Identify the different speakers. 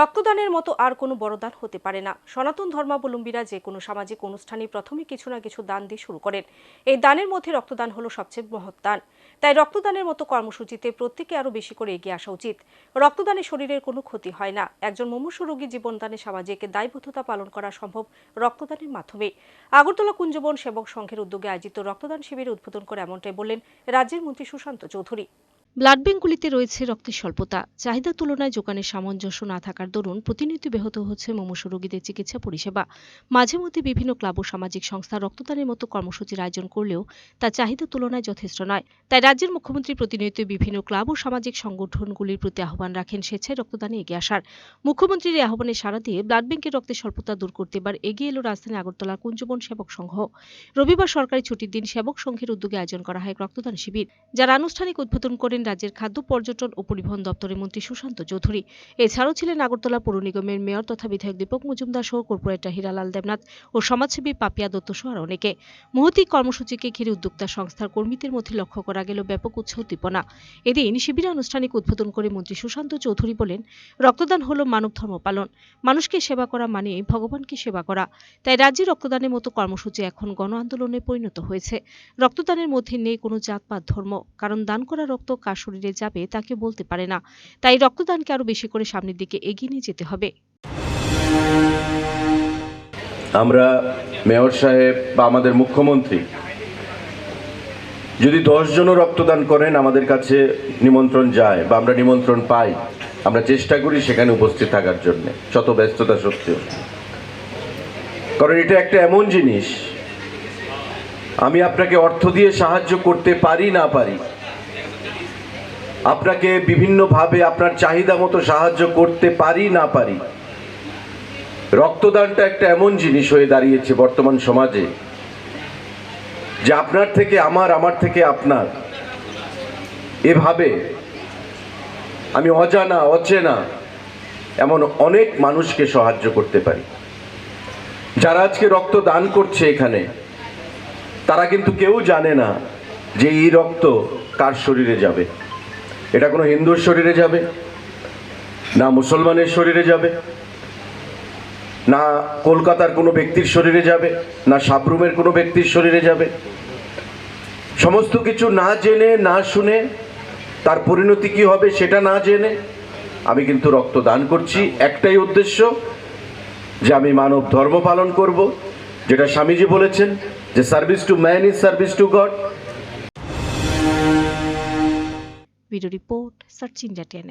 Speaker 1: রক্তদানের মতো আর কোনো বড় দান হতে পারে না। সনাতন ধর্মাবলম্বীরা যে কোনো সামাজিক অনুষ্ঠানে প্রথমে কিছু না কিছু দান দিয়ে শুরু করেন। এই দানের মধ্যে রক্তদান হলো সবচেয়ে মহৎ দান। তাই রক্তদানের মতো কর্মসূচিতে প্রত্যেকে আরও বেশি করে এগিয়ে আসা উচিত। রক্তদানে শরীরের কোনো ক্ষতি হয় না। একজন মুমূর্ষু রোগী জীবনদানে সামাজিক দায়বদ্ধতা পালন করা সম্ভব রক্তদানের মাধ্যমে। আগরতলা কুঞ্জবন সেবক সংঘের উদ্যোগে আয়োজিত রক্তদান শিবির উদ্বোধন করে এমনটাই বললেন রাজ্যের মন্ত্রী সুশান্ত চৌধুরী। ব্লাড ব্যাঙ্কগুলিতে রয়েছে রক্তের স্বল্পতা। চাহিদার তুলনায় যোগানের সামঞ্জস্য না থাকার দরুন প্রতিনিয়ত ব্যাহত হচ্ছে মুমূর্ষু রোগীদের চিকিৎসা পরিষেবা। মাঝে মধ্যে বিভিন্ন ক্লাব ও সামাজিক সংস্থা রক্তদানের মতো কর্মসূচির আয়োজন করলেও তা চাহিদা তুলনায় যথেষ্ট নয়। তাই রাজ্যের মুখ্যমন্ত্রী প্রতিনিয়ত বিভিন্ন ক্লাব ও সামাজিক সংগঠনগুলির প্রতি আহ্বান রাখেন স্বেচ্ছায় রক্তদানে এগিয়ে আসার। মুখ্যমন্ত্রীর এই আহ্বানে সাড়া দিয়ে ব্লাড ব্যাংকের রক্তের স্বল্পতা দূর করতে এবার এগিয়ে এলো রাজধানী আগরতলার কুঞ্জবন সেবক সংঘ। রবিবার সরকারি ছুটির দিন সেবক সংঘের উদ্যোগে আয়োজন করা হয় রক্তদান শিবির, যার আনুষ্ঠানিক উদ্বোধন করেন রাজ্যের খাদ্য পর্যটন ও পরিবহন দপ্তরের মন্ত্রী সুশান্ত চৌধুরী। এছাড়াও ছিলেন আগরতলা পৌর নিগমের মেয়র তথা বিধায়ক দীপক মজুমদার সহ কর্পোরেটর হীরালাল দেবনাথ ও সমাজসেবী পাপিয়া দত্ত সহ আর অনেকে। মুহূর্তিক কর্মসূচিকে ঘিরে উদ্যোক্তা সংস্থার কর্মীদের মধ্যে লক্ষ্য করা গেল ব্যাপক উৎসাহ উদ্দীপনা এদিন শিবিরে আনুষ্ঠানিক উদ্বোধন করে মন্ত্রী সুশান্ত চৌধুরী বলেন, রক্তদান হল মানব ধর্ম পালন। মানুষকে সেবা করা মানে ভগবানকে সেবা করা। তাই রাজ্যে রক্তদানের মতো কর্মসূচি এখন গণ আন্দোলনে পরিণত হয়েছে। রক্তদানের মধ্যে নেই কোনো জাতপাত ধর্ম। কারণ দান করা রক্ত কার শরীরে যাবে তা কেউ বলতে পারে না। তাই রক্তদানকে আরও বেশি করে সামনের দিকে এগিয়ে নিয়ে যেতে হবে।
Speaker 2: আমরা মেয়র সাহেব বা আমাদের মুখ্যমন্ত্রী, যদি দশজনও রক্তদান করেন, আমাদের কাছে নিমন্ত্রণ যায় বা আমরা নিমন্ত্রণ পাই, আমরা চেষ্টা করি সেখানে উপস্থিত থাকার জন্য শত ব্যস্ততা সত্ত্বেও। কারণ এটা একটা এমন জিনিস, আমি আপনাকে অর্থ দিয়ে সাহায্য করতে পারি না পারি আপনাকে বিভিন্নভাবে আপনার চাহিদা মতো সাহায্য করতে পারি, না পারি? রক্তদানটা একটা এমন জিনিস হয়ে দাঁড়িয়েছে বর্তমান সমাজে, যে আপনার থেকে আমার আমার থেকে আপনার। এভাবে আমি অজানা, অচেনা এমন অনেক মানুষকে সাহায্য করতে পারি। যারা আজকে রক্ত দান করছে এখানে, তারা কিন্তু কেউ জানে না যে এই রক্ত কার শরীরে যাবে। এটা কোনো হিন্দুর শরীরে যাবে, না মুসলমানের শরীরে যাবে, না কলকাতার কোনো ব্যক্তির শরীরে যাবে, না সাবরুমের কোনো ব্যক্তির শরীরে যাবে। সমস্ত কিছু না জেনে, না শুনে তার পরিণতি কি হবে সেটা না জেনে আমি কিন্তু রক্ত দান করছি। একটাই উদ্দেশ্য যে আমি মানব ধর্ম পালন করব, যেটা স্বামীজি বলেছেন যে service to man is service to God
Speaker 1: report search India ten